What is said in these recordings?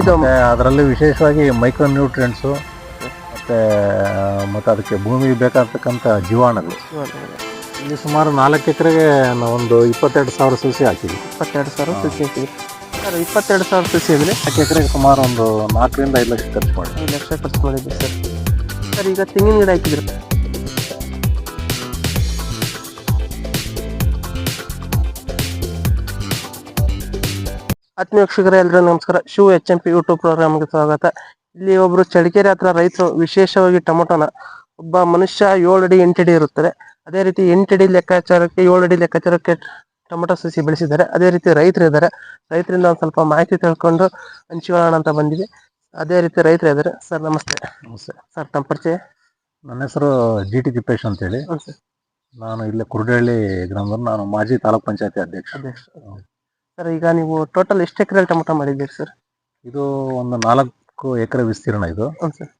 ಇದು ಅದರಲ್ಲಿ ವಿಶೇಷವಾಗಿ ಮೈಕ್ರೋ ನ್ಯೂಟ್ರಿಯೆಂಟ್ಸು ಮತ್ತು ಮತ್ತು ಅದಕ್ಕೆ ಭೂಮಿಗೆ ಬೇಕಾಗ್ತಕ್ಕಂಥ ಜೀವಾಣುಗಳು. ಇಲ್ಲಿ ಸುಮಾರು ನಾಲ್ಕು ಎಕರೆಗೆ ಒಂದು ಇಪ್ಪತ್ತೆರಡು ಸಾವಿರ ಸಸಿ ಹಾಕಿದ್ವಿ. ಇಪ್ಪತ್ತೆರಡು ಸಾವಿರ ಸಸಿ ಹಾಕಿದ್ವಿ. ಸರ್ ಇಪ್ಪತ್ತೆರಡು ಸಾವಿರ ಸಸಿ ಅಂದರೆ ನಾಲ್ಕು ಎಕರೆಗೆ ಸುಮಾರು ಒಂದು ನಾಲ್ಕರಿಂದ ಐದು ಲಕ್ಷ ಖರ್ಚು ಮಾಡಿ ಐದು ಲಕ್ಷ ಖರ್ಚು ಮಾಡಿದ್ವಿ ಸರ್. ಸರ್ ಈಗ ತೆಂಗಿನ ಗಿಡ ಹಾಕಿದ್ರಿ. ಆತ್ಮೀಯ ವೀಕ್ಷಕರೇ ಎಲ್ಲರೂ ನಮಸ್ಕಾರ. Shiva H M P YouTube ಪ್ರೋಗ್ರಾಮ್ಗೆ ಸ್ವಾಗತ. ಇಲ್ಲಿ ಒಬ್ಬರು ಚಳಿಕೆರೆ ಹತ್ರ ರೈತರು ವಿಶೇಷವಾಗಿ ಟೊಮೊಟೊನ ಒಬ್ಬ ಮನುಷ್ಯ ಏಳು ಅಡಿ ಎಂಟು ಅಡಿ ಇರುತ್ತದೆ ಅದೇ ರೀತಿ ಎಂಟಡಿ ಲೆಕ್ಕಾಚಾರಕ್ಕೆ ಏಳು ಅಡಿ ಲೆಕ್ಕಾಚಾರಕ್ಕೆ ಟೊಮೊಟೊ ಸಸಿ ಬೆಳೆಸಿದ್ದಾರೆ. ಅದೇ ರೀತಿ ರೈತರು ಇದ್ದಾರೆ. ರೈತರಿಂದ ಒಂದು ಸ್ವಲ್ಪ ಮಾಹಿತಿ ತಿಳ್ಕೊಂಡು ಹಂಚಿಕೊಳ್ಳೋಣ ಅಂತ ಬಂದಿದೆ ಅದೇ ರೀತಿ ರೈತರು ಇದ್ದಾರೆ. ಸರ್ ನಮಸ್ತೆ. ನಮಸ್ತೆ. ಸರ್ ತಮ್ಮ ಪರಿಚಯ? ನನ್ನ ಹೆಸರು ಜಿ ಟಿ ತಿಪ್ಪೇಶ್ ಅಂತೇಳಿ. ನಾನು ಇಲ್ಲೇ ಕುರುಡಹಳ್ಳಿ ಗ್ರಾಮದಲ್ಲಿ ನಾನು ಮಾಜಿ ತಾಲೂಕ್ ಪಂಚಾಯತಿ ಅಧ್ಯಕ್ಷ. ಅಧ್ಯಕ್ಷ. ಸರ್ ಈಗ ನೀವು ಟೋಟಲ್ ಎಷ್ಟು ಎಕರೆ ಟೊಮೊಟೊ ಮಾಡಿದ್ದೀರಿ ಸರ್? ಇದು ಒಂದು ನಾಲ್ಕು ಎಕರೆ ವಿಸ್ತೀರ್ಣ ಇದು. ಹ್ಞೂ ಸರ್.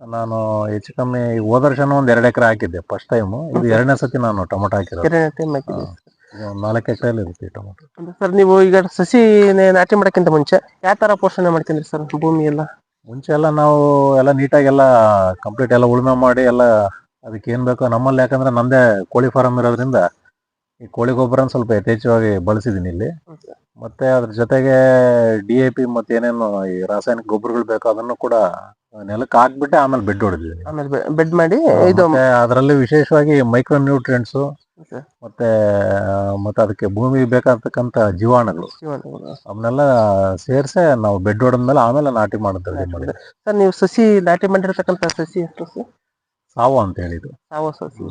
ನಾನು ಹೆಚ್ಚು ಕಮ್ಮಿ ಹೋದ ವರ್ಷನೂ ಒಂದು ಎರಡು ಎಕರೆ ಹಾಕಿದ್ದೆ ಫಸ್ಟ್ ಟೈಮು ಇದು ಎರಡನೇ ಸತಿ ನಾನು ಟೊಮೊಟೊ ಹಾಕಿರೋದು. ಎರಡನೇ ಟೈಮ್ ಹಾಕಿದ್ದೀರಿ ಇದು ಒಂದು ನಾಲ್ಕು ಎಕರೆಯಲ್ಲಿ ಇರುತ್ತೆ ಈ ಟೊಮೊಟೊ. ಸರ್ ನೀವು ಈಗ ಸಸಿ ನಾಟಿ ಮಾಡೋಕ್ಕಿಂತ ಮುಂಚೆ ಯಾವ ತರ ಪೋಷಣೆ ಮಾಡ್ತೀನಿ ಸರ್ ಭೂಮಿ ಎಲ್ಲ? ಮುಂಚೆ ಎಲ್ಲ ನಾವು ಎಲ್ಲ ನೀಟಾಗಿ ಎಲ್ಲ ಕಂಪ್ಲೀಟ್ ಎಲ್ಲ ಉಳುಮೆ ಮಾಡಿ ಎಲ್ಲ ಅದಕ್ಕೆ ಏನ್ ಬೇಕೋ ನಮ್ಮಲ್ಲಿ ಯಾಕಂದ್ರೆ ನಮ್ದೇ ಕೋಳಿ ಫಾರಂ ಇರೋದ್ರಿಂದ ಈ ಕೋಳಿ ಗೊಬ್ಬರನ ಸ್ವಲ್ಪ ಯಥೇಚ್ಛವಾಗಿ ಬಳಸಿದೀನಿ ಇಲ್ಲಿ. ಮತ್ತೆ ಅದ್ರ ಜೊತೆಗೆ ಡಿ ಎ ಪಿ ಮತ್ತೆ ಏನೇನು ಈ ರಾಸಾಯನಿಕ ಗೊಬ್ಬರಗಳು ಬೇಕೋ ಅದನ್ನು ಕೂಡ ನೆಲಕ್ಕೆ ಹಾಕ್ಬಿಟ್ಟೆ ಆಮೇಲೆ ಬೆಡ್ ಹೊಡೆದಿದ್ದೀನಿ ಆಮೇಲೆ ಬೆಡ್ ಮಾಡಿ ಇದು ಅದರಲ್ಲಿ ವಿಶೇಷವಾಗಿ ಮೈಕ್ರೋ ನ್ಯೂಟ್ರಿಯೆಂಟ್ಸ್ ಮತ್ತೆ ಮತ್ತೆ ಅದಕ್ಕೆ ಭೂಮಿಗೆ ಬೇಕಾಗ್ತಕ್ಕಂಥ ಜೀವಾಣುಗಳು. ಅವನ್ನೆಲ್ಲ ಸೇರ್ಸೆ ನಾವು ಬೆಡ್ ಹೊಡೆದ್ಮೇಲೆ ಆಮೇಲೆ ನಾಟಿ ಮಾಡೋದು ಸರ್ ನೀವು ಸಸಿ ನಾಟಿ ಮಾಡಿರ್ತಕ್ಕಂಥ ಸಸಿ ಎಷ್ಟು ಸಾವು ಅಂತ ಹೇಳಿದ್ರು. ಸಾವು ಸಸಿ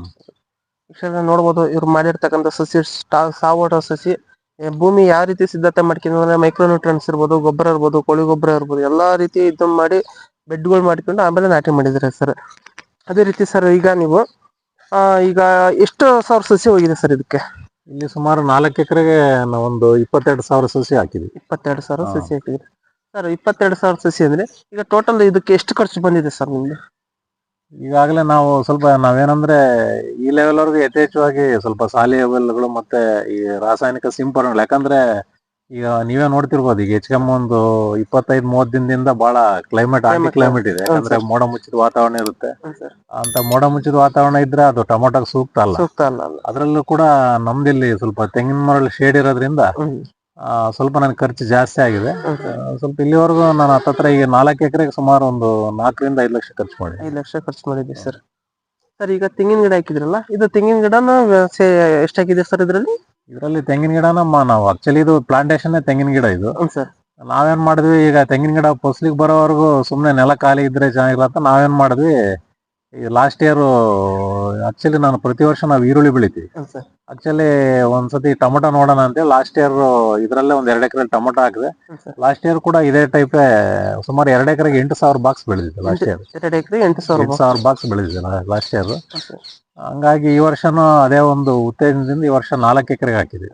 ವೀಕ್ಷಕರೇ ನೋಡ್ಬೋದು ಇವ್ರು ಮಾಡಿರ್ತಕ್ಕಂಥ ಸಸಿ ಸಾವೋಟ ಸಸಿ ಭೂಮಿ ಯಾವ ರೀತಿ ಸಿದ್ಧತೆ ಮಾಡ್ಕೊಂಡ್ರೆ ಮೈಕ್ರೋ ನ್ಯೂಟ್ರನ್ಸ್ ಇರ್ಬೋದು ಗೊಬ್ಬರ ಇರ್ಬೋದು ಕೋಳಿ ಗೊಬ್ಬರ ಇರ್ಬೋದು ಎಲ್ಲಾ ರೀತಿ ಇದನ್ನ ಮಾಡಿ ಬೆಡ್ಗಳು ಮಾಡ್ಕೊಂಡು ಆಮೇಲೆ ನಾಟಿ ಮಾಡಿದ್ರೆ ಸರ್. ಅದೇ ರೀತಿ ಸರ್ ಈಗ ನೀವು ಆ, ಈಗ ಎಷ್ಟು ಸಾವಿರ ಸಸಿ ಹೋಗಿದೆ ಸರ್ ಇದಕ್ಕೆ? ಇಲ್ಲಿ ಸುಮಾರು ನಾಲ್ಕು ಎಕರೆಗೆ ಒಂದು ಇಪ್ಪತ್ತೆರಡು ಸಾವಿರ ಸಸಿ ಹಾಕಿದ್ವಿ. ಇಪ್ಪತ್ತೆರಡು ಸಾವಿರ ಸಸಿ ಹಾಕಿದ್ರಿ. ಸರ್ ಇಪ್ಪತ್ತೆರಡು ಸಾವಿರ ಸಸಿ ಅಂದ್ರೆ ಈಗ ಟೋಟಲ್ ಇದಕ್ಕೆ ಎಷ್ಟು ಖರ್ಚು ಬಂದಿದೆ ಸರ್ ನಿಮ್ದು? ಈಗಾಗಲೇ ನಾವು ಸ್ವಲ್ಪ ನಾವೇನಂದ್ರೆ ಈ ಲೆವೆಲ್ ವರೆಗೂ ಯಥೇಚ್ಛವಾಗಿ ಸ್ವಲ್ಪ ಸಾಲಿಯಬಲ್ಗಳು ಮತ್ತೆ ಈ ರಾಸಾಯನಿಕ ಸಿಂಪರಣೆಗಳು ಯಾಕಂದ್ರೆ ಈಗ ನೀವೇ ನೋಡ್ತಿರ್ಬೋದು ಈಗ ಹೆಚ್ಚು ಕಮ್ಮಿ ಒಂದು ಇಪ್ಪತ್ತೈದು ಮೂವತ್ ದಿನದಿಂದ ಬಹಳ ಕ್ಲೈಮೇಟ್ ಆಗಿ ಕ್ಲೈಮೇಟ್ ಇದೆ. ಯಾಕಂದ್ರೆ ಮೋಡ ಮುಚ್ಚಿದ ವಾತಾವರಣ ಇರುತ್ತೆ. ಅಂತ ಮೋಡ ಮುಚ್ಚಿದ ವಾತಾವರಣ ಇದ್ರೆ ಅದು ಟೊಮೊಟೊ ಸೂಕ್ತ ಅಲ್ಲ. ಸೂಕ್ತ ಅಲ್ಲ ಅದ್ರಲ್ಲೂ ಕೂಡ ನಮ್ದಿಲ್ಲಿ ಸ್ವಲ್ಪ ತೆಂಗಿನ ಮರಳು ಶೇಡ್ ಇರೋದ್ರಿಂದ. ಆ, ಸ್ವಲ್ಪ ನನ್ ಖರ್ಚು ಜಾಸ್ತಿ ಆಗಿದೆ. ಆ, ಸ್ವಲ್ಪ ಇಲ್ಲಿವರೆಗೂ ನಾನು ಹತ್ತತ್ರ ಈಗ ನಾಲ್ಕು ಎಕರೆಗೆ ಸುಮಾರು ಒಂದು ನಾಲ್ಕರಿಂದ ಐದು ಲಕ್ಷ ಖರ್ಚು ಮಾಡಿ ಐದು ಲಕ್ಷ ಖರ್ಚು ಮಾಡಿದ್ವಿ ಸರ್. ಸರ್ ಈಗ ತೆಂಗಿನ ಗಿಡ ಹಾಕಿದ್ರಲ್ಲ ಇದು ತೆಂಗಿನ ಗಿಡನ ಎಷ್ಟಾಗಿದೆ ಎಷ್ಟು ಹಾಕಿದೆ ಸರ್ ಇದರಲ್ಲಿ? ಇದರಲ್ಲಿ ತೆಂಗಿನ ಗಿಡನ ಮ- ನಾವು ಆಕ್ಚುಲಿ ಇದು ಪ್ಲಾಂಟೇಶನ್ ತೆಂಗಿನ ಗಿಡ ಇದು. ಹ್ಞೂ ಸರ್. ನಾವೇನ್ ಮಾಡಿದ್ವಿ ಈಗ ತೆಂಗಿನ ಗಿಡ ಫಸಲಿಗೆ ಬರೋವರೆಗೂ ಸುಮ್ಮನೆ ನೆಲ ಖಾಲಿ ಇದ್ರೆ ಚೆನ್ನಾಗಿಲ್ಲ ಅಂತ ನಾವೇನ್ ಮಾಡಿದ್ವಿ ಈ ಲಾಸ್ಟ್ ಇಯರ್ ಆಕ್ಚುಲಿ ನಾನು ಪ್ರತಿ ವರ್ಷ ನಾವು ಈರುಳ್ಳಿ ಬೆಳಿತೀವಿ. ಆಕ್ಚುಲಿ ಒಂದ್ಸತಿ ಟೊಮೊಟೊ ನೋಡೋಣ ಅಂತೇಳಿ ಲಾಸ್ಟ್ ಇಯರ್ ಇದ್ರಲ್ಲೇ ಒಂದ್ ಎರಡು ಎಕರೆ ಟೊಮೊಟೊ ಹಾಕಿದೆ. ಲಾಸ್ಟ್ ಇಯರ್ ಕೂಡ ಇದೇ ಟೈಪ್ ಸುಮಾರು ಎರಡು ಎಕರೆಗೆ ಎಂಟು ಸಾವಿರ ಬಾಕ್ಸ್ ಬೆಳೆದಿದೆ ಲಾಸ್ಟ್ ಇಯರ್ ಎರಡು ಎಕರೆ ಎಂಟು ಸಾವಿರ ಸಾವಿರ ಬಾಕ್ಸ್ ಬೆಳೆದಿದೆ ಲಾಸ್ಟ್ ಇಯರ್ ಹಂಗಾಗಿ ಈ ವರ್ಷನೂ ಅದೇ ಒಂದು ಉತ್ತೇಜನದಿಂದ ಈ ವರ್ಷ ನಾಲ್ಕು ಎಕರೆಗೆ ಹಾಕಿದೆ.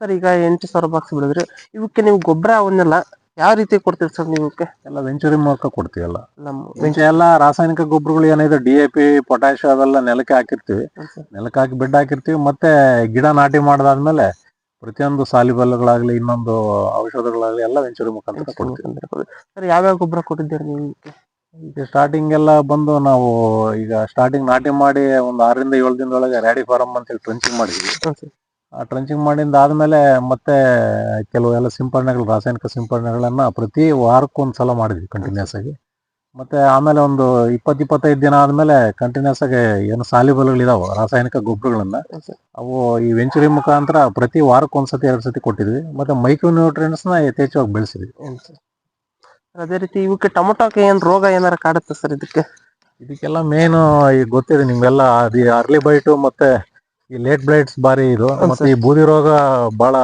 ಸರ್ ಈಗ ಎಂಟು ಸಾವಿರ ಬಾಕ್ಸ್ ಬೆಳೆದ್ರೆ ಇವಕ್ಕೆ ನೀವು ಗೊಬ್ಬರ ಅವನ್ನೆಲ್ಲ ಯಾವ ರೀತಿ ಕೊಡ್ತೀವಿ ಸರ್ ನೀವು ಇವಕ್ಕೆ ಎಲ್ಲ ವೆಂಚುರಿ ಮೂಲಕ ಕೊಡ್ತೀವಲ್ಲ. ನಮ್ಮ ಮುಂಚೆ ಎಲ್ಲ ರಾಸಾಯನಿಕ ಗೊಬ್ಬರಗಳು ಏನಿದೆ ಡಿ ಎ ಪಿ ಪೊಟ್ಯಾಶ್ ಅವೆಲ್ಲ ನೆಲಕ್ಕೆ ಹಾಕಿರ್ತೀವಿ. ನೆಲಕ್ಕೆ ಹಾಕಿ ಬೆಡ್ ಹಾಕಿರ್ತೀವಿ. ಮತ್ತೆ ಗಿಡ ನಾಟಿ ಮಾಡದಾದ್ಮೇಲೆ ಪ್ರತಿಯೊಂದು ಸಾಲಿಬಲ್ಗಳಾಗ್ಲಿ ಇನ್ನೊಂದು ಔಷಧಗಳಾಗ್ಲಿ ಎಲ್ಲ ವೆಂಚುರಿ ಮುಖಾಂತರ ಕೊಡ್ತೀವಿ. ಸರ್ ಯಾವ್ಯಾವ ಗೊಬ್ಬರ ಕೊಟ್ಟಿದ್ದೀರಿ ನೀವು ಇವಕ್ಕೆ ಈಗ ಸ್ಟಾರ್ಟಿಂಗ್ ಎಲ್ಲ ಬಂದು ನಾವು ಈಗ ಸ್ಟಾರ್ಟಿಂಗ್ ನಾಟಿ ಮಾಡಿ ಒಂದು ಆರರಿಂದ ಏಳು ದಿನದೊಳಗೆ ರ್ಯಾಡಿ ಫಾರಂ ಅಂತೇಳಿ ಟ್ರಂಚಿಂಗ್ ಮಾಡಿದ್ವಿ. ಟ್ರಂಚಿಂಗ್ ಮಾಡಿಂದ ಆದಮೇಲೆ ಮತ್ತೆ ಕೆಲವು ಎಲ್ಲ ಸಿಂಪರಣೆಗಳು ರಾಸಾಯನಿಕ ಸಿಂಪರಣೆಗಳನ್ನು ಪ್ರತಿ ವಾರಕ್ಕೊಂದ್ಸಲ ಮಾಡಿದ್ವಿ ಕಂಟಿನ್ಯೂಸ್ ಆಗಿ. ಮತ್ತೆ ಆಮೇಲೆ ಒಂದು ಇಪ್ಪತ್ ಇಪ್ಪತ್ತೈದು ದಿನ ಆದ್ಮೇಲೆ ಕಂಟಿನ್ಯೂಸ್ ಆಗಿ ಏನು ಸಾಲಿಬಲ್ಗಳಿದಾವೆ ಇದಾವ ರಾಸಾಯನಿಕ ಗೊಬ್ಬರಗಳನ್ನ ಅವು ಈ ವೆಂಚುರಿ ಮುಖಾಂತರ ಪ್ರತಿ ವಾರಕ್ಕೆ ಒಂದ್ಸತಿ ಎರಡ್ ಸತಿ ಕೊಟ್ಟಿದ್ವಿ. ಮತ್ತೆ ಮೈಕ್ರೋ ನ್ಯೂಟ್ರಿಯೆಂಟ್ಸ್ನ ಯಥೇಚ್ಛವಾಗಿ ಬೆಳೆಸಿದ್ವಿ. ಅದೇ ರೀತಿ ಇವಕ್ಕೆ ಟೊಮೊಟೊಕ್ಕೆ ಏನು ರೋಗ ಏನಾರ ಕಾಡುತ್ತೆ ಸರ್ ಇದಕ್ಕೆ? ಇದಕ್ಕೆಲ್ಲ ಮೇನ್ ಈಗ ಗೊತ್ತಿದೆ ನಿಮ್ಗೆಲ್ಲ ಅದು ಅರ್ಲಿ ಬೈಟು ಮತ್ತೆ ಈ ಲೇಟ್ ಬ್ಲೈಟ್ಸ್ ಬಾರಿ ಇದು ಮತ್ತೆ ಈ ಬೂದಿ ರೋಗ ಬಹಳ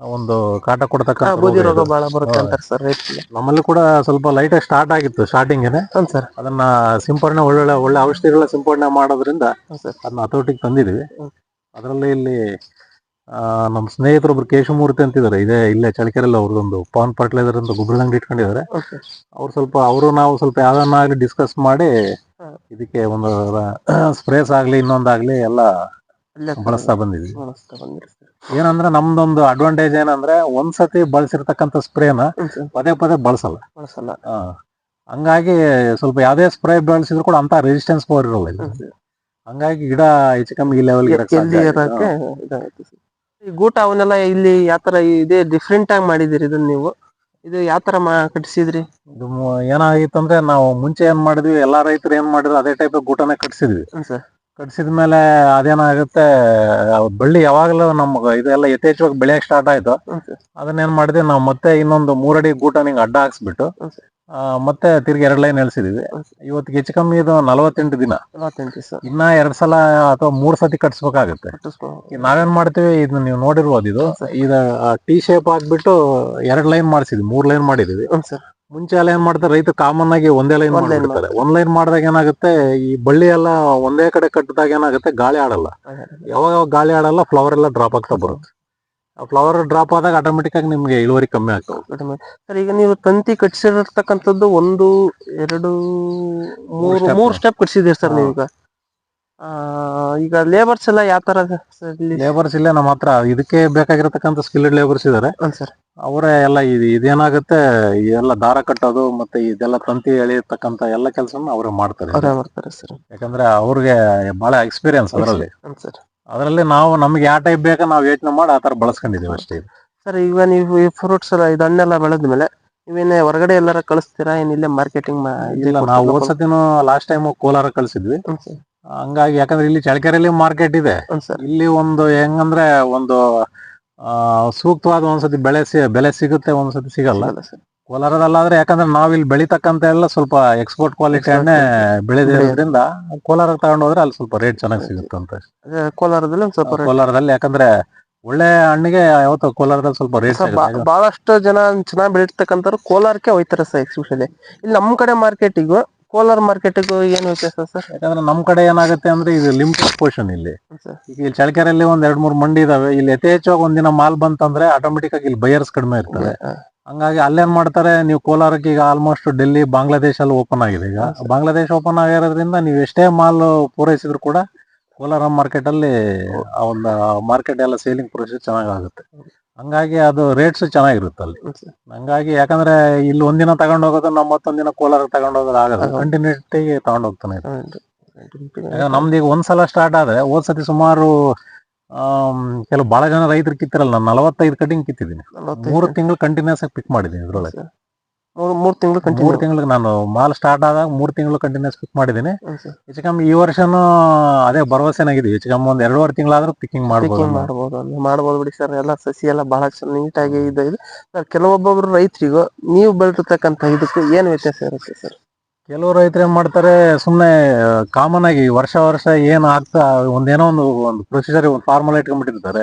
ಒಂದು ಕಾಟ ಕೊಡ್ತಕ್ಕಂಥ ಬೂದಿ ರೋಗ ಬಹಳ ಬರುತ್ತೆ. ಅಂತಾರೆ ಸರ್ ನಮ್ಮಲ್ಲಿ ಕೂಡ ಸ್ವಲ್ಪ ಲೈಟ್ ಆಗಿ ಸ್ಟಾರ್ಟ್ ಆಗಿತ್ತು ಸ್ಟಾರ್ಟಿಂಗ್ ಹ್ಞೂ ಸರ್. ಅದನ್ನ ಸಿಂಪಡಣೆ ಒಳ್ಳೊಳ್ಳೆ ಒಳ್ಳೆ ಔಷಧಿಗಳ ಸಿಂಪಡಣೆ ಮಾಡೋದ್ರಿಂದ ಅದನ್ನ ಹತೋಟಿಗೆ ತಂದಿದ್ವಿ. ಅದರಲ್ಲಿ ಇಲ್ಲಿ ನಮ್ಮ ಸ್ನೇಹಿತರೊಬ್ರು ಕೇಶವಮೂರ್ತಿ ಅಂತಿದ್ದಾರೆ. ಇದೇ ಇಲ್ಲೇ ಚಳಿಕೆರೆಲ್ಲ ಅವ್ರದೊಂದು ಪಾನ್ ಫರ್ಟಿಲೈಸರ್ ಅಂತ ಗೊಬ್ಬರದ ಅಂಗಡಿ ಇಟ್ಕೊಂಡಿದ್ದಾರೆ. ಅವ್ರು ಸ್ವಲ್ಪ ಅವರು ನಾವು ಸ್ವಲ್ಪ ಯಾವ್ದನ್ನಾಗ್ಲಿ ಡಿಸ್ಕಸ್ ಮಾಡಿ ಇದಕ್ಕೆ ಒಂದು ಸ್ಪ್ರೇಸ್ ಆಗ್ಲಿ ಇನ್ನೊಂದಾಗ್ಲಿ ಎಲ್ಲ ಬಳಸ್ತಾ ಬಂದಿದ್ವಿ. ಏನಂದ್ರೆ ನಮ್ದೊಂದು ಅಡ್ವಾಂಟೇಜ್ ಏನಂದ್ರೆ ಒಂದ್ಸತಿ ಬಳಸಿರ್ತಕ್ಕಂಥ ಸ್ಪ್ರೇನ ಪದೇ ಪದೇ ಬಳಸಲ್ಲ. ಬಳಸಲ್ಲ. ಹಂಗಾಗಿ ಸ್ವಲ್ಪ ಯಾವ್ದೇ ಸ್ಪ್ರೇ ಬಳಸಿದ್ರು ಕೂಡ ಅಂತ ರೆಸಿಸ್ಟೆನ್ಸ್ ಪವರ್ ಇರಲ್ಲ. ಹಂಗಾಗಿ ಗಿಡ ಹೆಚ್ಚು ಕಮ್ಮಿ ಲೆವೆಲ್ ಈ ಗೂಟ ಅವನ್ನೆಲ್ಲ ಇಲ್ಲಿ ಯಾವ ತರ ಇದೇ? ಡಿಫ್ರೆಂಟ್ ಆಗಿ ಮಾಡಿದಿರಿ ಇದನ್ನ ನೀವು. ಇದು ಯಾವ ತರ ಮಾ ಕಟ್ಸಿದ್ರಿ? ಇದು ಮು- ಏನಾಗಿತ್ತು ಅಂದ್ರೆ ನಾವು ಮುಂಚೆ ಏನ್ ಮಾಡಿದ್ವಿ ಎಲ್ಲಾ ರೈತರು ಏನ್ ಮಾಡಿದ್ರು ಅದೇ ಟೈಪ್ ಗೂಟನೇ ಕಟ್ಸಿದ್ವಿ. ಹ್ಮ್ ಸರ್. ಕಟ್ಸಿದ್ಮೇಲೆ ಅದೇನಾಗುತ್ತೆ ಆ ಬಳ್ಳಿ ಯಾವಾಗಲೂ ನಮ್ಗೆ ಇದೆಲ್ಲ ಯಥೇಚ್ಛವಾಗಿ ಬೆಳೆಯಕ್ ಸ್ಟಾರ್ಟ್ ಆಯ್ತು. Hmm sir. ಅದನ್ನ ಏನ್ ಮಾಡಿದ್ವಿ ನಾವು ಮತ್ತೆ ಇನ್ನೊಂದು ಮೂರಡಿ ಗೂಟ ನಿಂಗೆ ಅಡ್ಡ ಹಾಕ್ಸ್ಬಿಟ್ಟು ಹ್ಮ್ ಸರ್. ಆ, ಮತ್ತೆ ತಿರ್ಗಿ ಎರಡ್ ಲೈನ್ ಎಳ್ಸಿದೀವಿ ಇವತ್ತು ಇವತ್ತಿಗೆ ಹೆಚ್ಚು ಕಮ್ಮಿ ಇದು ನಲವತ್ತೆಂಟು ದಿನ. ನಲವತ್ತೆಂಟು ಇನ್ನ ಎರಡ್ ಸಲ ಅಥವಾ ಮೂರ್ ಸತಿ ಕಟ್ಸ್ಬೇಕಾಗುತ್ತೆ. ನಾವೇನ್ ಮಾಡ್ತೀವಿ ಇದನ್ನ ನೀವು ನೋಡಿರ್ಬೋದು ಇದು. ಇದ ಟಿ ಶೇಪ್ ಹಾಕ್ಬಿಟ್ಟು ಎರಡ್ ಲೈನ್ ಮಾಡಿಸಿದ್ವಿ ಮೂರ್ ಲೈನ್ ಮಾಡಿದೀವಿ. ಸರ್. ಮುಂಚೆ ಎಲ್ಲ ಏನ್ ಮಾಡ್ತಾರೆ ರೈತ ಕಾಮನ್ ಆಗಿ ಒಂದೇ ಲೈನ್ ಒಂದ್ line ಒಂದ್ ಲೈನ್ ಮಾಡಿದಾಗ ಏನಾಗುತ್ತೆ ಈ ಬಳ್ಳಿ ಎಲ್ಲ ಒಂದೇ ಕಡೆ ಕಟ್ಟಿದಾಗ ಏನಾಗುತ್ತೆ ಗಾಳಿ ಆಡಲ್ಲ. ಯಾವಾಗ ಯಾವಾಗ ಗಾಳಿ ಆಡಲ್ಲ ಫ್ಲವರ್ ಎಲ್ಲ ಡ್ರಾಪ್ ಆಗ್ತಾ ಬರುತ್ತೆ. ಫ್ಲವರ್ ಡ್ರಾಪ್ ಆದಾಗ ಆಟೋಮೆಟಿಕ್ ಆಗಿ ನಿಮ್ಗೆ ಇಳುವರಿ ಕಮ್ಮಿ ಆಗ್ತವೆ ಸರ್ ಈಗ ನೀವು ತಂತಿ ಕಟ್ಸಿರತಕ್ಕಂಥದ್ದು ಒಂದು ಎರಡು ಮೂರು. ಮೂರು ಸ್ಟೆಪ್ ಕಟ್ಸಿದ್ದೀರಿ ಸರ್. ನೀವೀಗ. ಈಗ ಲೇಬರ್ಸ್ ಎಲ್ಲ ಯಾವ ತರ ಲೇಬರ್ಸ್ ಇಲ್ಲ? ನಮ್ಮ ಹತ್ರ ಇದಕ್ಕೆ ಬೇಕಾಗಿರತಕ್ಕಂಥ ಸ್ಕಿಲ್ಡ್ ಲೇಬರ್ಸ್ ಇದಾರೆ. ಸರ್. ಅವರೇ ಎಲ್ಲ ಇದು ಇದೇನಾಗುತ್ತೆ ಎಲ್ಲ ದಾರ ಕಟ್ಟೋದು ಮತ್ತೆ ಇದೆಲ್ಲ ತಂತಿ ಎಳೆಯತಕ್ಕಂತ ಎಲ್ಲ ಕೆಲಸ ಅವರೇ ಮಾಡ್ತಾರೆ. ಮಾಡ್ತಾರೆ ಸರ್. ಯಾಕಂದ್ರೆ ಅವ್ರಿಗೆ ಬಹಳ ಎಕ್ಸ್ಪೀರಿಯನ್ಸ್ ಅದರಲ್ಲಿ. ಸರ್. ಅದರಲ್ಲಿ ನಾವು ನಮ್ಗೆ ಯಾವ ಟೈಪ್ ಬೇಕಾ ನಾವು ಯೋಚನೆ ಮಾಡಿ ಆ ತರ ಬಳಸ್ಕೊಂಡಿದೀವಿ ಅಷ್ಟೇ ಇದು. ಸರ್ ಈಗ ನೀವು ಈ ಫ್ರೂಟ್ಸ್ ಎಲ್ಲ ಇದು ಹಣ್ಣೆಲ್ಲ ಬೆಳೆದ್ಮೇಲೆ ನೀವೇನೇ ಹೊರಗಡೆ ಎಲ್ಲಾರ ಕಳಿಸ್ತೀರಾ? ಏನಿಲ್ಲ ಇಲ್ಲೇ ಮಾರ್ಕೆಟಿಂಗ್ ಇಲ್ಲ ನಾವು ಹೋದ್ಸತಿನು ಲಾಸ್ಟ್ ಟೈಮ್ ಕೋಲಾರ ಕಳಿಸಿದ್ವಿ. ಹಂಗಾಗಿ ಯಾಕಂದ್ರೆ ಇಲ್ಲಿ ಚಳ್ಳಕೆರೆಯಲ್ಲಿ ಮಾರ್ಕೆಟ್ ಇದೆ. ಸರ್. ಇಲ್ಲಿ ಒಂದು ಹೆಂಗಂದ್ರೆ ಒಂದು ಆ ಸೂಕ್ತವಾದ ಒಂದ್ಸತಿ ಬೆಳೆ ಬೆಲೆ ಸಿಗುತ್ತೆ ಒಂದ್ಸತಿ ಸಿಗಲ್ಲ. ಕೋಲಾರದಲ್ಲಾದ್ರೆ ಯಾಕಂದ್ರೆ ನಾವ್ ಇಲ್ಲಿ ಬೆಳಿತಕ್ಕಂತ ಎಲ್ಲ ಸ್ವಲ್ಪ ಎಕ್ಸ್ಪೋರ್ಟ್ ಕ್ವಾಲಿಟಿ ಎಣ್ಣೆ ಹಣ್ಣೆ ಬೆಳೆದಿರೋದ್ರಿಂದ ಕೋಲಾರ ತಗೊಂಡ್ ಹೋದ್ರೆ ಅಲ್ಲಿ ಸ್ವಲ್ಪ ರೇಟ್ ಚೆನ್ನಾಗಿ ಸಿಗುತ್ತೆ ಅಂತ ಅದೇ ಕೋಲಾರದಲ್ಲಿ ಒಂದ್ ಸ್ವಲ್ಪ rate. ಕೋಲಾರದಲ್ಲಿ ಯಾಕಂದ್ರೆ ಒಳ್ಳೆ ಹಣ್ಣಿಗೆ ಯಾವತ್ತು ಕೋಲಾರದಲ್ಲಿ ಸ್ವಲ್ಪ ರೇಟ್ ಬಾ- ಬಹಳಷ್ಟು ಜನ ಚೆನ್ನಾಗಿ ಬೆಳಿತಕ್ಕಂಥವ್ರು ಕೋಲಾರಕ್ಕೆ ಹೋಯ್ತಾರೆ ಸರ್ ಎಕ್ಸ್ಪೆಷಲಿ ಇಲ್ಲಿ ನಮ್ ಕಡೆ ಮಾರ್ಕೆಟಿಗೂ ಕೋಲಾರ ಮಾರ್ಕೆಟಿಗೂ ಏನು ವ್ಯತ್ಯಾಸ ಸರ್? ಯಾಕಂದ್ರೆ ನಮ್ ಕಡೆ ಏನಾಗುತ್ತೆ ಅಂದ್ರೆ ಇದು ಲಿಮಿಟೆಡ್ ಪೋರ್ಷನ್ ಇಲ್ಲಿ. ಸರ್. ಈಗ ಇಲ್ಲಿ ಚಳಕೆರೆಯಲ್ಲಿ ಒಂದ್ ಎರಡ್ ಮೂರ್ ಮಂಡಿ ಇದಾವೆ. ಇಲ್ಲಿ ಯಥೇಚ್ಛವಾಗಿ ಒಂದಿನ ಮಾಲ್ ಬಂತಂದ್ರೆ ಆಟೋಮೆಟಿಕ್ ಆಗಿ ಇಲ್ಲಿ ಬೈಯರ್ಸ್ ಕಡಿಮೆ ಇರ್ತಾರೆ. ಹಂಗಾಗಿ ಅಲ್ಲೇನ್ ಮಾಡ್ತಾರೆ ನೀವು ಕೋಲಾರಕ್ಕೆ ಈಗ ಆಲ್ಮೋಸ್ಟ್ ಡೆಲ್ಲಿ ಬಾಂಗ್ಲಾದೇಶ ಅಲ್ಲಿ ಓಪನ್ ಆಗಿದೆ. ಈಗ ಬಾಂಗ್ಲಾದೇಶ ಓಪನ್ ಆಗಿರೋದ್ರಿಂದ ನೀವು ಎಷ್ಟೇ ಮಾಲ್ ಪೂರೈಸಿದ್ರು ಕೂಡ ಕೋಲಾರ ಮಾರ್ಕೆಟ್ ಅಲ್ಲಿ ಆ ಒಂದು ಮಾರ್ಕೆಟ್ ಎಲ್ಲ ಸೇಲಿಂಗ್ ಪ್ರೊಸೆಸ್ ಚೆನ್ನಾಗಾಗುತ್ತೆ. ಹಂಗಾಗಿ ಅದು ರೇಟ್ಸ್ ಚೆನ್ನಾಗಿರುತ್ತೆ ಅಲ್ಲಿ. ಹಂಗಾಗಿ ಯಾಕಂದ್ರೆ ಇಲ್ಲಿ ಒಂದಿನ ತಗೊಂಡು ಹೋಗೋದು ನಮ್ಮ ಮತ್ತೊಂದಿನ ಕೋಲಾರ ತಗೊಂಡು ಹೋಗೋದು ಆಗಲ್ಲ. ಕಂಟಿನ್ಯೂಟಿ ತಗೊಂಡ್ ಹೋಗ್ತಾನೆ ನಮ್ದು ಈಗ ಒಂದ್ಸಲ ಸ್ಟಾರ್ಟ್ ಆದ್ರೆ ಹೋದ್ ಸತಿ ಸುಮಾರು ಕೆಲವು ಬಹಳ ಜನ ರೈತರು ಕಿತ್ತಿರಲ್ಲ ನಾನು ನಲವತ್ತೈದು ಕಟಿಂಗ್ ಕಿತ್ತಿದ್ದೀನಿ. ಮೂರು ತಿಂಗಳು ಕಂಟಿನ್ಯೂಸ್ ಆಗಿ ಪಿಕ್ ಮಾಡಿದ್ದೀನಿ ಇದ್ರೊಳಗೆ. ಮೂರು ತಿಂಗಳು ಮೂರು ತಿಂಗಳಿಗೆ ನಾನು ಮಾಲ್ ಸ್ಟಾರ್ಟ್ ಆದಾಗ ಮೂರು ತಿಂಗಳು ಕಂಟಿನ್ಯೂಸ್ ಪಿಕ್ ಮಾಡಿದ್ದೀನಿ. ಹೆಚ್ಚು ಕಮ್ಮಿ ಈ ವರ್ಷನೂ ಅದೇ ಭರವಸೆನಾಗಿದೆ. ಹೆಚ್ಚು ಕಮ್ಮಿ ಒಂದ್ ಎರಡೂವರೆ ತಿಂಗಳಾದ್ರೂ ಪಿಕ್ಕಿಂಗ್ ಮಾಡ್ಬೋದು ಮಾಡ್ಬೋದು ಮಾಡ್ಬೋದು ಬಿಡಿ ಸರ್. ಎಲ್ಲ ಸಸಿ ಎಲ್ಲ ಬಹಳ ನೀಟಾಗಿ ಇದೆ ಇದು. ಸರ್ ಕೆಲವೊಬ್ಬೊಬ್ರು ರೈತರಿಗೂ ನೀವು ಬೆಳೆದಿರ್ತಕ್ಕಂಥ ಇದಕ್ಕೂ ಏನು ವ್ಯತ್ಯಾಸ ಇರುತ್ತೆ ಸರ್? ಕೆಲವು ರೈತರು ಏನ್ ಮಾಡ್ತಾರೆ ಸುಮ್ನೆ ಕಾಮನ್ ಆಗಿ ವರ್ಷ ವರ್ಷ ಏನ್ ಆಗ್ತಾ ಒಂದೇನೋ ಒಂದು ಒಂದು ಪ್ರೊಸೀಜರ್ ಒಂದು ಫಾರ್ಮುಲಾ ಇಟ್ಕೊಂಡ್ಬಿಟ್ಟಿರ್ತಾರೆ.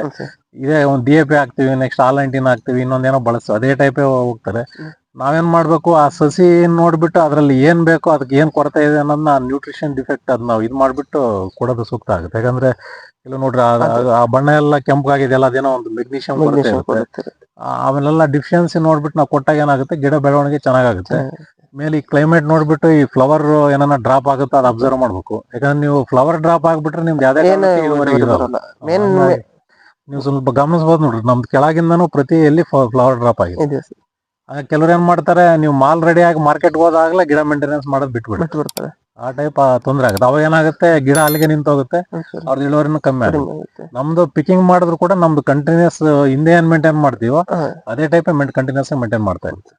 ಇದೇ ಒಂದು ಡಿ ಎ ಪಿ ಹಾಕ್ತಿವಿ ನೆಕ್ಸ್ಟ್ ಆಲ್ ನೈನ್ಟೀನ್ ಹಾಕ್ತಿವಿ ಇನ್ನೊಂದೇನೋ ಬಳಸ್ತು ಅದೇ ಟೈಪೇ ಹೋಗ್ತಾರೆ. ನಾವೇನ್ ಮಾಡ್ಬೇಕು ಆ ಸಸಿ ನೋಡ್ಬಿಟ್ಟು ಅದ್ರಲ್ಲಿ ಏನ್ ಬೇಕೋ ಅದಕ್ಕೆ ಏನ್ ಕೊರತೆ ಇದೆ ಅನ್ನೋದನ್ನ ನ್ಯೂಟ್ರಿಷನ್ ಡಿಫೆಕ್ಟ್ ಅದ್ ನಾವು ಇದ್ ಮಾಡ್ಬಿಟ್ಟು ಕೊಡೋದು ಸೂಕ್ತ ಆಗುತ್ತೆ. ಯಾಕಂದ್ರೆ ಇಲ್ಲ ನೋಡ್ರಿ ಆ- ಬಣ್ಣ ಎಲ್ಲ ಕೆಂಪಾಗಿದೆಯಲ್ಲ ಅದೇನೋ ಒಂದು ಮೆಗ್ನೀಷಿಯಂ ಕೊರತೆ ಇರುತ್ತೆ. ಆಮೇಲೆಲ್ಲ ಡಿಫಿಷಿಯನ್ಸಿ ನೋಡ್ಬಿಟ್ಟು ನಾವು ಕೊಟ್ಟಾಗ ಏನಾಗುತ್ತೆ ಗಿಡ ಬೆಳವಣಿಗೆ ಚೆನ್ನಾಗಾಗುತ್ತೆ. ಮೇಲೆ ಈ ಕ್ಲೈಮೇಟ್ ನೋಡ್ಬಿಟ್ಟು ಈ ಫ್ಲವರ್ ಏನಾನ ಡ್ರಾಪ್ ಆಗುತ್ತೆ ಅದು ಅಬ್ಸರ್ವ್ ಮಾಡ್ಬೇಕು. ಯಾಕಂದ್ರೆ ನೀವು ಫ್ಲವರ್ ಡ್ರಾಪ್ ಆಗ್ಬಿಟ್ರೆ ನಿಮ್ದು ಯಾವ್ದೇ ಮೇನ್ ನೀವು ಸ್ವಲ್ಪ ಗಮನಿಸಬಹುದು ನೋಡ್ರಿ. ನಮ್ದು ಕೆಳಗಿಂದನೂ ಪ್ರತಿ ಎಲ್ಲಿ ಫ್ಲವರ್ ಡ್ರಾಪ್ ಆಗಿದೆ. ಕೆಲವ್ರು ಏನ್ ಮಾಡ್ತಾರೆ ನೀವು ಮಾಲ್ ರೆಡಿ ಆಗಿ ಮಾರ್ಕೆಟ್ ಹೋದಾಗಲೇ ಗಿಡ ಮೇಂಟೆನೆನ್ಸ್ ಮಾಡೋದು ಬಿಟ್ಬಿಡಿ ಬಿಟ್ಟು ಬರ್ತಾರೆ ಆ ಟೈಪ್ ತೊಂದ್ರೆ ಆಗುತ್ತೆ. ಅವಾಗ ಏನಾಗುತ್ತೆ ಗಿಡ ಅಲ್ಲಿಗೆ ನಿಂತ ಹೋಗುತ್ತೆ. ಅವ್ರದ್ದು ಇಳುವರಿನೂ ಕಮ್ಮಿ ಆಗುತ್ತೆ. ನಮ್ದು ಪಿಕಿಂಗ್ ಮಾಡಿದ್ರು ಕೂಡ ನಮ್ದು ಕಂಟಿನ್ಯೂಸ್ ಹಿಂದೆ ಏನ್ ಮೇಂಟೈನ್ ಮಾಡ್ತೀವೋ ಅದೇ ಟೈಪ್ ಕಂಟಿನ್ಯೂಸ್ ಮೇಂಟೈನ್ ಮಾಡ್ತಾ ಇರ್ತೀವಿ.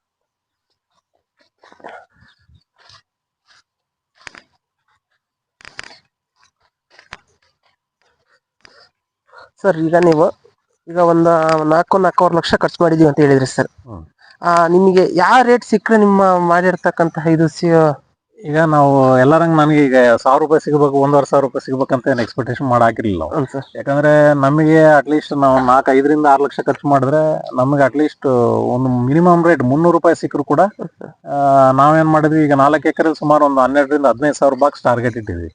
ಸರ್ ಈಗ ನೀವು ಈಗ ಒಂದು ನಾಲ್ಕು ನಾಲ್ಕೂವರೆ ಲಕ್ಷ ಖರ್ಚು ಮಾಡಿದೀವಿ ಅಂತ ಹೇಳಿದ್ರಿ ಸರ್ ಹ್ಮ್. ಆ ನಿಮಗೆ ಯಾವ ರೇಟ್ ಸಿಕ್ಕರೆ ನಿಮ್ಮ ಮಾಡಿರ್ತಕ್ಕಂತಹ ಇದು ಸಿ ಈಗ ನಾವು ಎಲ್ಲರಂಗ್ ನನಗೆ ಈಗ ಸಾವಿರ ರೂಪಾಯಿ ಸಿಗಬೇಕು ಒಂದೂವರೆ ಸಾವಿರ ರೂಪಾಯಿ ಸಿಗಬೇಕಂತ ಏನು ಎಕ್ಸ್ಪೆಕ್ಟೇಷನ್ ಮಾಡಾಕಿರಲಿಲ್ಲ ನಾವು. ಸರ್ ಯಾಕಂದ್ರೆ ನಮಗೆ ಅಟ್ಲೀಸ್ಟ್ ನಾವು ನಾಲ್ಕು ಐದರಿಂದ ಆರು ಲಕ್ಷ ಖರ್ಚು ಮಾಡಿದ್ರೆ ನಮಗೆ ಅಟ್ಲೀಸ್ಟ್ ಒಂದು ಮಿನಿಮಮ್ ರೇಟ್ ಮುನ್ನೂರು ರೂಪಾಯಿ ಸಿಕ್ಕರು ಕೂಡ ಆ, ನಾವೇನ್ ಮಾಡಿದ್ವಿ ಈಗ ನಾಲ್ಕು ಎಕರೆ ಸುಮಾರು ಒಂದು ಹನ್ನೆರಡರಿಂದ ಹದಿನೈದು ಸಾವಿರ ಬಾಕ್ಸ್ ಟಾರ್ಗೆಟ್ ಇಟ್ಟಿದ್ವಿ.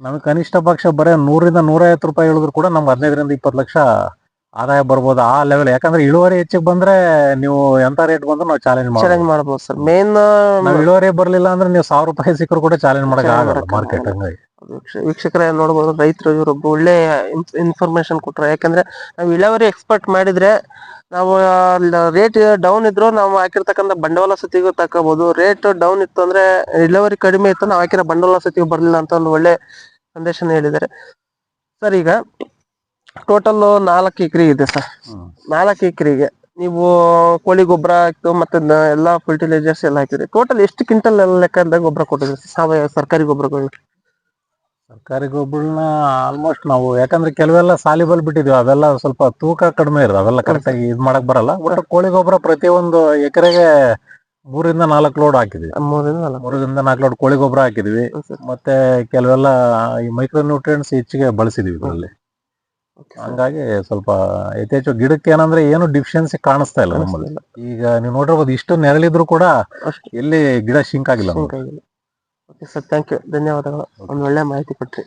ನಮಗೆ ಕನಿಷ್ಠ ಪಕ್ಷ ಬರೀ ನೂರಿಂದ ನೂರೈವತ್ತು ರೂಪಾಯಿ ಹೇಳಿದ್ರು ಕೂಡ ನಮ್ಗೆ ಹದಿನೈದರಿಂದ ಇಪ್ಪತ್ತು ಲಕ್ಷ ಆದಾಯ ಬರ್ಬೋದು ಆ ಲೆವೆಲ್ ಯಾಕಂದ್ರೆ ಇಳುವರಿ ಹೆಚ್ಚಿಗೆ ಬಂದ್ರೆ ನೀವು ಎಂತ ರೇಟ್ ಬಂದ್ರೆ ನಾವು ಚಾಲೆಂಜ್ ಚಾಲೆಂಜ್ ಮಾಡ್ಬೋದು ಸರ್ ಮೇನ್ ನಾವು ಇಳುವರಿ ಬರ್ಲಿಲ್ಲ ಅಂದ್ರೆ ನೀವು ಸಾವಿರ ರೂಪಾಯಿ ಸಿಕ್ಕರು ಕೂಡ ಚಾಲೆಂಜ್ ಮಾಡಕ್ ಆಗಲ್ಲ ಮಾರ್ಕೆಟ್. ಹಂಗಾಗಿ. ವೀಕ್ಷಕರೇ ನೋಡ್ಬೋದು ರೈತರು ಇವರೊಬ್ಬ ಒಳ್ಳೆ ಇನ್ಫಾರ್ಮೇಶನ್ ಕೊಟ್ರು. ಯಾಕಂದ್ರೆ ನಾವು ಇಳುವರಿ ಎಕ್ಸ್ಪರ್ಟ್ ಮಾಡಿದ್ರೆ ನಾವು ರೇಟ್ ಡೌನ್ ಇದ್ರು ನಾವು ಹಾಕಿರ್ತಕ್ಕಂಥ ಬಂಡವಾಳ ಸತಿಗೂ ತಕೋಬಹುದು ರೇಟ್ ಡೌನ್ ಇತ್ತು ಅಂದ್ರೆ ಇಳುವರಿ ಕಡಿಮೆ ಇತ್ತು ನಾವು ಹಾಕಿರೋ ಬಂಡವಾಳ ಸತಿಗೂ ಬರಲಿಲ್ಲ ಅಂತ ಒಂದು ಒಳ್ಳೆ ಸಂದೇಶನ ಹೇಳಿದ್ದಾರೆ. ಸರ್ ಈಗ ಟೋಟಲ್ ನಾಲ್ಕು ಎಕರೆ ಇದೆ ಸರ್. ನಾಲ್ಕ್ ಎಕರೆಗೆ. ನೀವು ಕೋಳಿ ಗೊಬ್ಬರ ಆಯ್ತು ಮತ್ತೆ ಎಲ್ಲಾ ಫರ್ಟಿಲೈಸರ್ಸ್ ಎಲ್ಲ ಹಾಕಿದ್ರಿ ಟೋಟಲ್ ಎಷ್ಟು ಕ್ವಿಂಟಲ್ ಎಲ್ಲ ಲೆಕ್ಕದಾಗ ಗೊಬ್ಬರ ಕೊಟ್ಟಿದ್ರಿ ಸಾವಯವ ಸರ್ಕಾರಿ ಗೊಬ್ಬರಗಳು ಸರ್ಕಾರಿ ಗೊಬ್ಬರನ ಆಲ್ಮೋಸ್ಟ್ ನಾವು ಯಾಕಂದ್ರೆ ಕೆಲವೆಲ್ಲ ಸಾಲಿಬಲ್ ಬಿಟ್ಟಿದೀವಿ ಅವೆಲ್ಲ ಸ್ವಲ್ಪ ತೂಕ ಕಡಿಮೆ ಇರೋದು ಅವೆಲ್ಲ ಕರೆಕ್ಟ್ ಆಗಿ ಇದ್ ಮಾಡಕ್ ಬರಲ್ಲ. ಒಟ್ಟು ಕೋಳಿ ಗೊಬ್ಬರ ಪ್ರತಿಯೊಂದು ಎಕರೆಗೆ ಮೂರಿಂದ ನಾಲ್ಕು ಲೋಡ್ ಹಾಕಿದ್ವಿ. ಮೂರಿಂದ ನಾಲ್ಕು. ಲೋಡ್ ಕೋಳಿ ಗೊಬ್ಬರ ಹಾಕಿದ್ವಿ. ಮತ್ತೆ ಕೆಲವೆಲ್ಲ ಈ ಮೈಕ್ರೋ ನ್ಯೂಟ್ರಿಯೆಂಟ್ಸ್ ಹೆಚ್ಚಿಗೆ ಬಳಸಿದ್ವಿ ಇದರಲ್ಲಿ. ಹಂಗಾಗಿ ಸ್ವಲ್ಪ ಯಥೇಚ್ಛ ಗಿಡಕ್ಕೆ ಏನಂದ್ರೆ ಏನು ಡಿಫಿಷಿಯನ್ಸಿ ಕಾಣಿಸ್ತಾ ಇಲ್ಲ ನಮ್ಮಲ್ಲಿ. ಈಗ ನೀವು ನೋಡಿರ್ಬೋದು ಇಷ್ಟು ನೆರಳಿದ್ರು ಕೂಡ ಎಲ್ಲಿ ಗಿಡ ಶಿಂಕ್ ಆಗಿಲ್ಲ. ಓಕೆ ಸರ್ ಥ್ಯಾಂಕ್ ಯು ಧನ್ಯವಾದಗಳು. ಒಂದು ಒಳ್ಳೆ ಮಾಹಿತಿ ಕೊಟ್ರಿ.